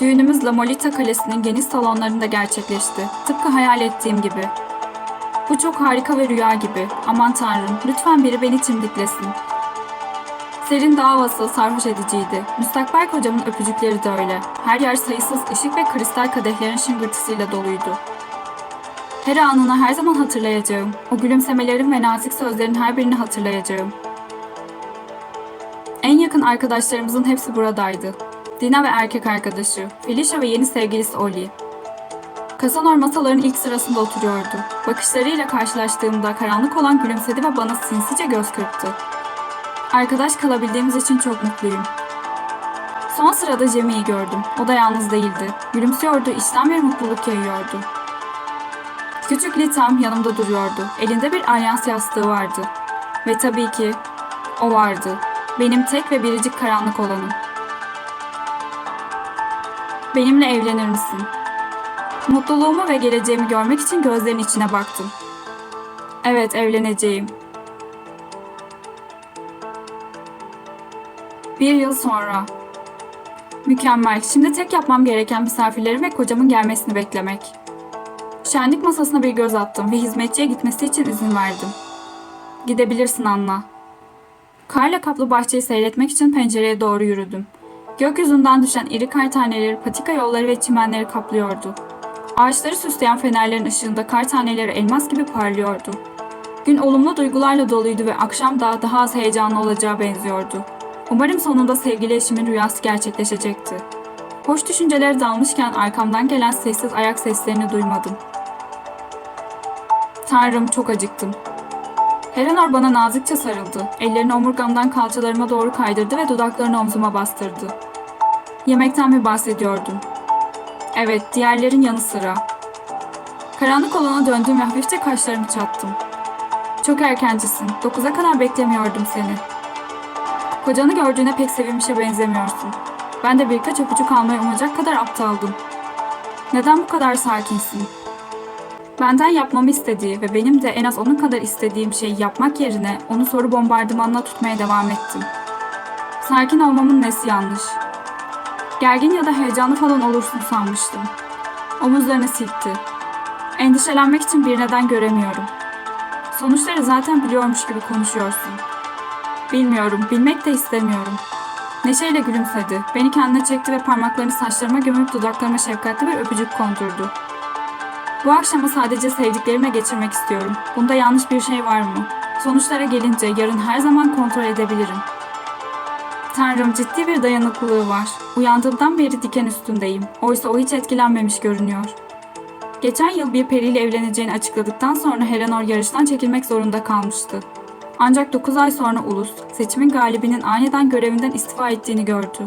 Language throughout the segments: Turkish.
Düğünümüz La Molita Kalesi'nin geniş salonlarında gerçekleşti. Tıpkı hayal ettiğim gibi. Bu çok harika ve rüya gibi. Aman tanrım, lütfen biri beni çimdiklesin. Serin dağ havası sarhoş ediciydi. Müstakbel kocamın öpücükleri de öyle. Her yer sayısız ışık ve kristal kadehlerin şıngırtısıyla doluydu. Her anını her zaman hatırlayacağım. O gülümsemelerin ve nazik sözlerin her birini hatırlayacağım. En yakın arkadaşlarımızın hepsi buradaydı. Dina ve erkek arkadaşı, Felicia ve yeni sevgilisi Oli. Kasanor masaların ilk sırasında oturuyordu. Bakışlarıyla karşılaştığımda karanlık olan gülümsedi ve bana sinsice göz kırptı. Arkadaş kalabildiğimiz için çok mutluyum. Son sırada Jamie'yi gördüm. O da yalnız değildi. Gülümsüyordu, içten bir mutluluk yayıyordu. Küçük Litam yanımda duruyordu. Elinde bir alyans yastığı vardı. Ve tabii ki o vardı. Benim tek ve biricik karanlık olanım. Benimle evlenir misin? Mutluluğumu ve geleceğimi görmek için gözlerinin içine baktım. Evet, evleneceğim. Bir yıl sonra. Mükemmel. Şimdi tek yapmam gereken misafirlerin ve kocamın gelmesini beklemek. Şenlik masasına bir göz attım ve hizmetçiye gitmesi için izin verdim. Gidebilirsin Anna. Karla kaplı bahçeyi seyretmek için pencereye doğru yürüdüm. Gökyüzünden düşen iri kar taneleri patika yolları ve çimenleri kaplıyordu. Ağaçları süsleyen fenerlerin ışığında kar taneleri elmas gibi parlıyordu. Gün olumlu duygularla doluydu ve akşam daha daha az heyecanlı olacağı benziyordu. Umarım sonunda sevgili eşimin rüyası gerçekleşecekti. Hoş düşüncelere dalmışken arkamdan gelen sessiz ayak seslerini duymadım. Tanrım çok acıktım. Eleanor bana nazikçe sarıldı. Ellerini omurgamdan kalçalarıma doğru kaydırdı ve dudaklarını omzuma bastırdı. Yemekten mi bahsediyordun? Evet, diğerlerin yanı sıra. Karanlık olana döndüm ve hafifçe kaşlarımı çattım. Çok erkencisin. Dokuza kadar beklemiyordum seni. Kocanı gördüğüne pek sevinmişe benzemiyorsun. Ben de birkaç öpücük almayı umacak kadar aptaldım. Neden bu kadar sakinsin? Benden yapmamı istediği ve benim de en az onun kadar istediğim şeyi yapmak yerine onu soru bombardımanına tutmaya devam ettim. Sakin olmamın nesi yanlış? Gergin ya da heyecanlı falan olursun sanmıştım. Omuzlarını silkti. Endişelenmek için bir neden göremiyorum. Sonuçları zaten biliyormuş gibi konuşuyorsun. Bilmiyorum, bilmek de istemiyorum. Neşeyle gülümsedi. Beni kendine çekti ve parmaklarını saçlarıma gömüp dudaklarıma şefkatli bir öpücük kondurdu. Bu akşamı sadece sevdiklerimle geçirmek istiyorum. Bunda yanlış bir şey var mı? Sonuçlara gelince yarın her zaman kontrol edebilirim. Tanrım ciddi bir dayanıklılığı var. Uyandığımdan beri diken üstündeyim. Oysa o hiç etkilenmemiş görünüyor. Geçen yıl bir periyle evleneceğini açıkladıktan sonra Helenor yarıştan çekilmek zorunda kalmıştı. Ancak 9 ay sonra ulus, seçimin galibinin aniden görevinden istifa ettiğini gördü.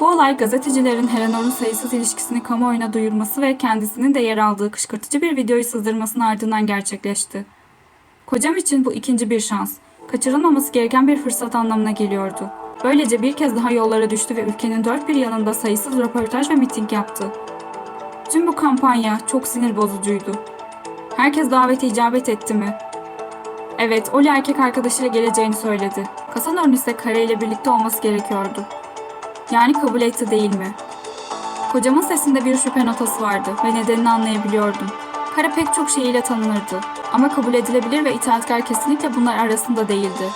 Bu olay gazetecilerin Helenor'un sayısız ilişkisini kamuoyuna duyurması ve kendisinin de yer aldığı kışkırtıcı bir videoyu sızdırmasının ardından gerçekleşti. Kocam için bu ikinci bir şans, kaçırılmaması gereken bir fırsat anlamına geliyordu. Böylece bir kez daha yollara düştü ve ülkenin dört bir yanında sayısız röportaj ve miting yaptı. Tüm bu kampanya çok sinir bozucuydu. Herkes davete icabet etti mi? Evet, Oli erkek arkadaşıyla geleceğini söyledi. Kasanor'un ise Kare ile birlikte olması gerekiyordu. Yani kabul etti değil mi? Kocamın sesinde bir şüphe notası vardı ve nedenini anlayabiliyordum. Kara pek çok şeyiyle tanınırdı ama kabul edilebilir ve itaatkar kesinlikle bunlar arasında değildi.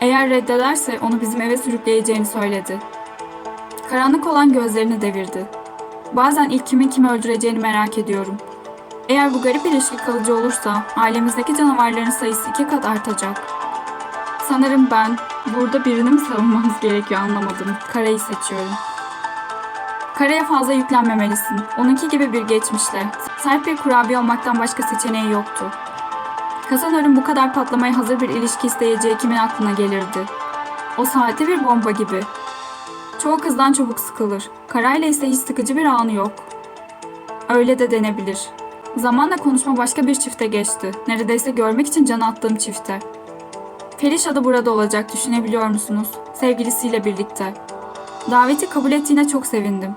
Eğer reddederse onu bizim eve sürükleyeceğini söyledi. Karanlık olan gözlerini devirdi. Bazen ilk kimin kimi öldüreceğini merak ediyorum. Eğer bu garip ilişki kalıcı olursa ailemizdeki canavarların sayısı iki kat artacak. Sanırım ben burada birini mi savunmamız gerekiyor anlamadım. Karayı seçiyorum. Karaya fazla yüklenmemelisin. Onunki gibi bir geçmişle. Sert bir kurabiye olmaktan başka seçeneği yoktu. Kasanor'un bu kadar patlamaya hazır bir ilişki isteyeceği kimin aklına gelirdi? O saate bir bomba gibi. Çoğu kızdan çabuk sıkılır. Karayla ise hiç sıkıcı bir anı yok. Öyle de denebilir. Zamanla konuşma başka bir çifte geçti. Neredeyse görmek için can attığım çifte. Felicia da burada olacak düşünebiliyor musunuz? Sevgilisiyle birlikte. Daveti kabul ettiğine çok sevindim.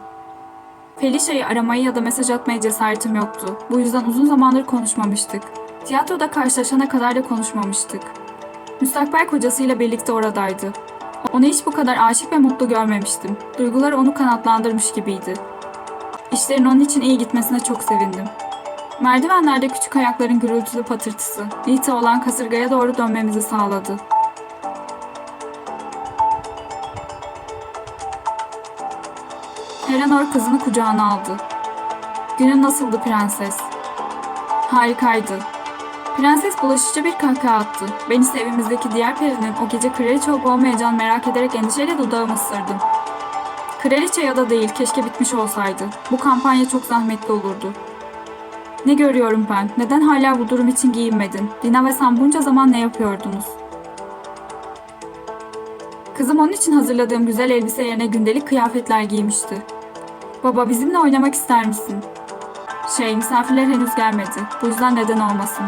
Felicia'yı aramayı ya da mesaj atmaya cesaretim yoktu. Bu yüzden uzun zamandır konuşmamıştık. Tiyatroda karşılaşana kadar da konuşmamıştık. Müstakbel kocasıyla birlikte oradaydı. Onu hiç bu kadar aşık ve mutlu görmemiştim. Duyguları onu kanatlandırmış gibiydi. İşlerin onun için iyi gitmesine çok sevindim. Merdivenlerde küçük ayakların gürültülü patırtısı, Lita olan kasırgaya doğru dönmemizi sağladı. Eleanor kızını kucağına aldı. Günün nasıldı prenses? Harikaydı. Prenses bulaşıcı bir kahkaha attı. Ben ise evimizdeki diğer perinin o gece kraliçe olup olmayacağını merak ederek endişeyle dudağımı ısırdım. Kraliçe ya da değil, keşke bitmiş olsaydı. Bu kampanya çok zahmetli olurdu. Ne görüyorum ben? Neden hala bu durum için giyinmedin? Dina ve sen bunca zaman ne yapıyordunuz? Kızım onun için hazırladığım güzel elbise yerine gündelik kıyafetler giymişti. Baba bizimle oynamak ister misin? Şey, misafirler henüz gelmedi. Bu yüzden neden olmasın?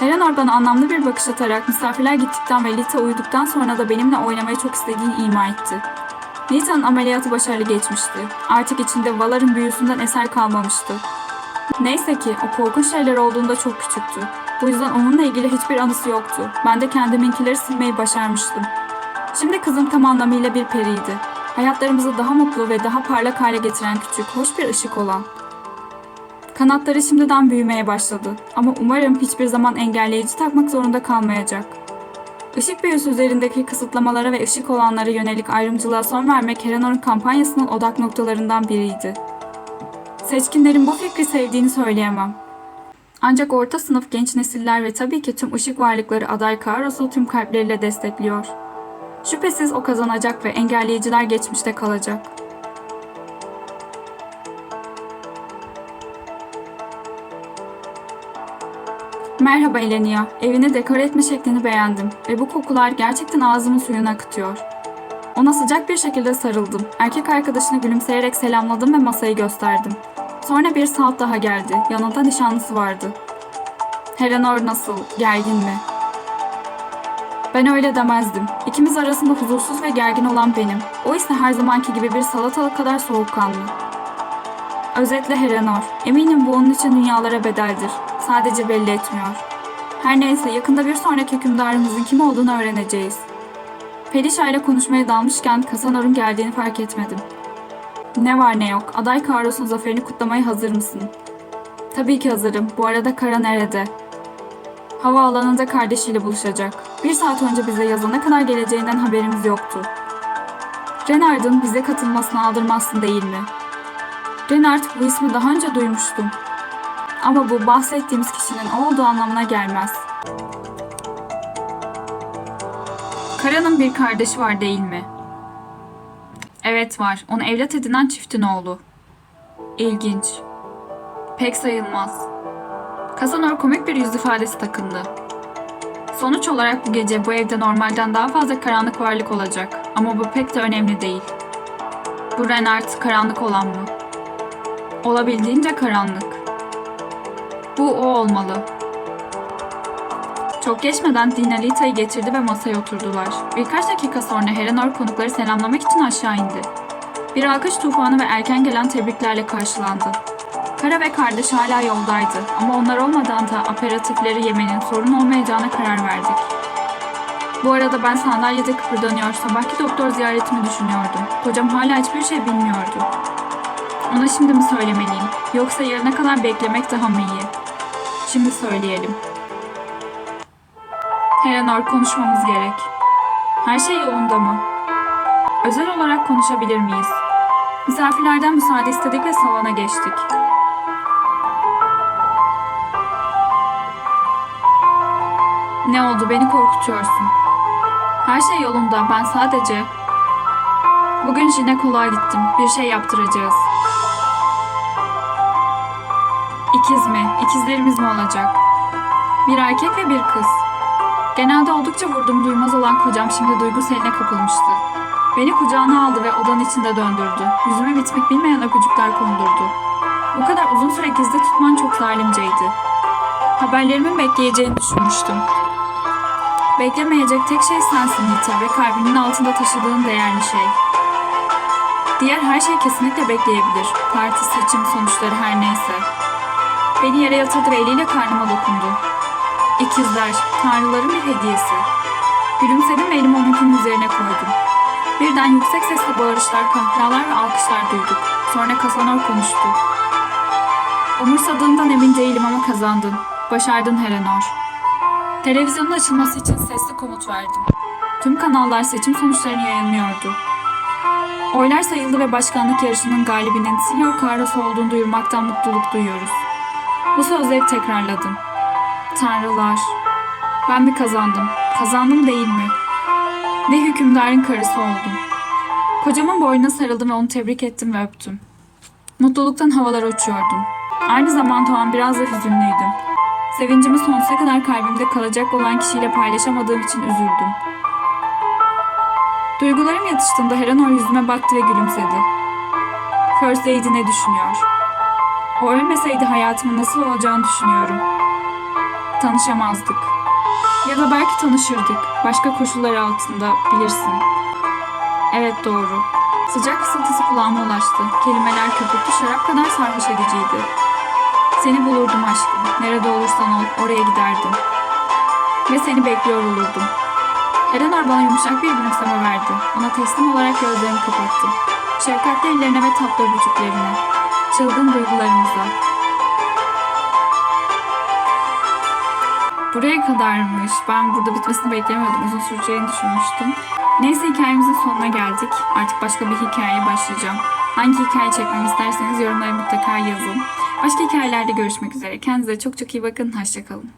Eleanor bana anlamlı bir bakış atarak misafirler gittikten ve Lita uyuduktan sonra da benimle oynamayı çok istediğini ima etti. Lita'nın ameliyatı başarılı geçmişti. Artık içinde Valar'ın büyüsünden eser kalmamıştı. Neyse ki o korkunç şeyler olduğunda çok küçüktü. Bu yüzden onunla ilgili hiçbir anısı yoktu. Ben de kendiminkileri silmeyi başarmıştım. Şimdi kızım tam anlamıyla bir periydi. Hayatlarımızı daha mutlu ve daha parlak hale getiren küçük, hoş bir ışık olan. Kanatları şimdiden büyümeye başladı ama umarım hiçbir zaman engelleyici takmak zorunda kalmayacak. Işık büyüsü üzerindeki kısıtlamalara ve ışık olanlara yönelik ayrımcılığa son vermek Helenor'un kampanyasının odak noktalarından biriydi. Seçkinlerin bu fikri sevdiğini söyleyemem. Ancak orta sınıf genç nesiller ve tabii ki tüm ışık varlıkları aday Karos'u tüm kalpleriyle destekliyor. Şüphesiz o kazanacak ve engelleyiciler geçmişte kalacak. Merhaba Elenia. Evini dekore etme şeklini beğendim ve bu kokular gerçekten ağzımın suyunu akıtıyor. Ona sıcak bir şekilde sarıldım. Erkek arkadaşını gülümseyerek selamladım ve masayı gösterdim. Sonra bir saat daha geldi. Yanında nişanlısı vardı. Eleanor nasıl? Gergin mi? Ben öyle demezdim. İkimiz arasında huzursuz ve gergin olan benim. O ise her zamanki gibi bir salatalık kadar soğukkanlı. Özetle Helenor. Eminim bu onun için dünyalara bedeldir. Sadece belli etmiyor. Her neyse yakında bir sonraki hükümdarımızın kim olduğunu öğreneceğiz. Felişa ile konuşmaya dalmışken Kasanor'un geldiğini fark etmedim. Ne var ne yok, aday Karos'un zaferini kutlamaya hazır mısın? Tabii ki hazırım. Bu arada Kara nerede? Havaalanında kardeşiyle buluşacak. Bir saat önce bize yazana kadar geleceğinden haberimiz yoktu. Renard'ın bize katılmasına aldırmazsın değil mi? Renard bu ismi daha önce duymuştum. Ama bu bahsettiğimiz kişinin olduğu anlamına gelmez. Kara'nın bir kardeşi var değil mi? Evet var. Onu evlat edinen çiftin oğlu. İlginç. Pek sayılmaz. Kazanor komik bir yüz ifadesi takındı. Sonuç olarak bu gece bu evde normalden daha fazla karanlık varlık olacak. Ama bu pek de önemli değil. Bu Renard karanlık olan mı? Olabildiğince karanlık. Bu o olmalı. Çok geçmeden Dina Lita'yı getirdi ve masaya oturdular. Birkaç dakika sonra Helenor konukları selamlamak için aşağı indi. Bir alkış tufanı ve erken gelen tebriklerle karşılandı. Kara ve kardeş hala yoldaydı ama onlar olmadan da aperatifleri yemenin sorun olmayacağına karar verdik. Bu arada ben sandalyede kıpırdanıyor, sabahki doktor ziyaretimi düşünüyordum. Kocam hala hiçbir şey bilmiyordu. Ona şimdi mi söylemeliyim? Yoksa yarına kadar beklemek daha mı iyi? Şimdi söyleyelim. Eleanor konuşmamız gerek. Her şey yolunda mı? Özel olarak konuşabilir miyiz? Misafirlerden müsaade istedik ve salona geçtik. Ne oldu? Beni korkutuyorsun. Her şey yolunda. Ben sadece... Bugün jinekoloğa gittim. Bir şey yaptıracağız. İkiz mi? İkizlerimiz mi olacak? Bir erkek ve bir kız. Genelde oldukça vurdum duymaz olan kocam şimdi duygu seline kapılmıştı. Beni kucağına aldı ve odanın içinde döndürdü. Yüzüme bitmek bilmeyen öpücükler kondurdu. Bu kadar uzun süre gizli tutman çok zalimceydi. Haberlerimin bekleyeceğini düşünmüştüm. Beklemeyecek tek şey sensin Nita ve kalbinin altında taşıdığın değerli şey. Diğer her şey kesinlikle bekleyebilir. Parti, seçim, sonuçları her neyse. Beni yere yatırdı ve eliyle karnıma dokundu. İkizler, tanrıların bir hediyesi. Gülümsedim ve elimi onunkinin üzerine koydum. Birden yüksek sesle bağırışlar, kahkahalar ve alkışlar duyduk. Sonra Kasanor konuştu. Umursadığından emin değilim ama kazandın. Başardın Helenor. Televizyonun açılması için sesli komut verdim. Tüm kanallar seçim sonuçlarını yayınlıyordu. Oylar sayıldı ve başkanlık yarışının galibinin Senior Carlos olduğunu duyurmaktan mutluluk duyuyoruz. Bu sözleri tekrarladım. Tanrılar, ben mi kazandım? Kazandım değil mi? Ve hükümdarın karısı oldum. Kocamın boynuna sarıldım ve onu tebrik ettim ve öptüm. Mutluluktan havalara uçuyordum. Aynı zamanda o an biraz da hüzünlüydüm. Sevincimi sonsuza kadar kalbimde kalacak olan kişiyle paylaşamadığım için üzüldüm. Duygularım yatıştığında Helenor yüzüme baktı ve gülümsedi. First Lady ne düşünüyor? O ölmeseydi hayatımın nasıl olacağını düşünüyorum. Tanışamazdık. Ya da belki tanışırdık. Başka koşullar altında bilirsin. Evet doğru. Sıcak fısıltısı kulağıma ulaştı. Kelimeler köpüklü şarap kadar sarhoş ediciydi. Seni bulurdum aşkım. Nerede olursan ol, oraya giderdim. Ve seni bekliyor olurdum. Eleanor bana yumuşak bir gülümseme verdi. Ona teslim olarak gözlerimi kapattım. Şefkatli ellerine ve tatlı öpücüklerine. Çılgın duygularımıza. Buraya kadarmış. Ben burada bitmesini beklemiyordum. Uzun süreceğini düşünmüştüm. Neyse hikayemizin sonuna geldik. Artık başka bir hikayeye başlayacağım. Hangi hikaye çekmemi isterseniz yorumlara mutlaka yazın. Başka hikayelerde görüşmek üzere. Kendinize çok çok iyi bakın. Hoşçakalın.